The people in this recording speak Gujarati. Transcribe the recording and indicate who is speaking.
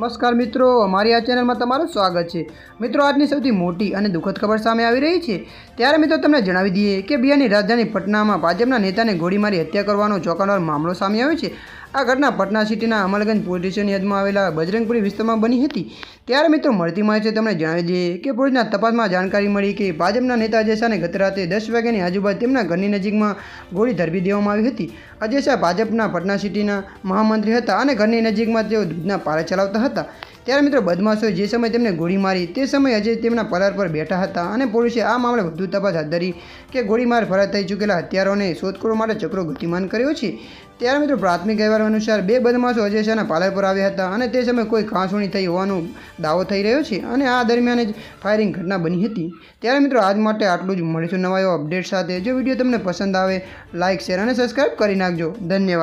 Speaker 1: નમસ્કાર મિત્રો, અમારી આ ચેનલમાં તમારું સ્વાગત છે. મિત્રો, આજની સૌથી મોટી અને દુઃખદ ખબર સામે આવી રહી છે. ત્યારે મિત્રો, તમને જણાવી દઈએ કે બિહારની રાજધાની પટનામાં ભાજપના નેતાને ગોળી મારી હત્યા કરવાનો ચોંકાવનાર મામલો સામે આવ્યો છે. આ ઘટના પટના સિટીના અમલગંજ પોલીસ સ્ટેશનની હદમાં આવેલા બજરંગપુરી વિસ્તારમાં બની હતી. ત્યારે મિત્રો, મળતી માહિતી તમને જણાવી દઈએ કે પોલીસના તપાસમાં જાણકારી મળી કે ભાજપના નેતા અજય શાહને ગત રાતે દસ વાગ્યાની આજુબાજુ તેમના ઘરની નજીકમાં ગોળી ધરબી દેવામાં આવી હતી. અજય શાહ ભાજપના પટના સિટીના મહામંત્રી હતા અને ઘરની નજીકમાં તેઓ દૂધના પારા ચલાવતા હતા. ત્યારે મિત્રો બદમાશોએ જે સમયે તેમને ગોળી મારી, તે સમયે અજય તેમના પલાર પર બેઠા હતા અને પોલીસે આ મામલે વધુ તપાસ હાથ ધરી કે ગોળીમાર ફરાર થઈ ચૂકેલા હત્યારોને શોધખોળ માટે ચક્રો ગતિમાન કર્યો છે. ત્યારે મિત્રો પ્રાથમિક અહેવાલ અનુસાર બે બદમાશો અજય શાહના પાલર પર આવ્યા હતા અને તે સમયે કોઈ ખાંસુણી થઈ હોવાનો દાવો થઈ રહ્યો છે અને આ દરમિયાન જ ફાયરિંગ ઘટના બની હતી. ત્યારે મિત્રો આજ માટે આટલું જ. મળીશું નવા એવા અપડેટ સાથે. જો વીડિયો તમને પસંદ આવે લાઇક શેર અને સબસ્ક્રાઈબ કરી નાખજો. ધન્યવાદ.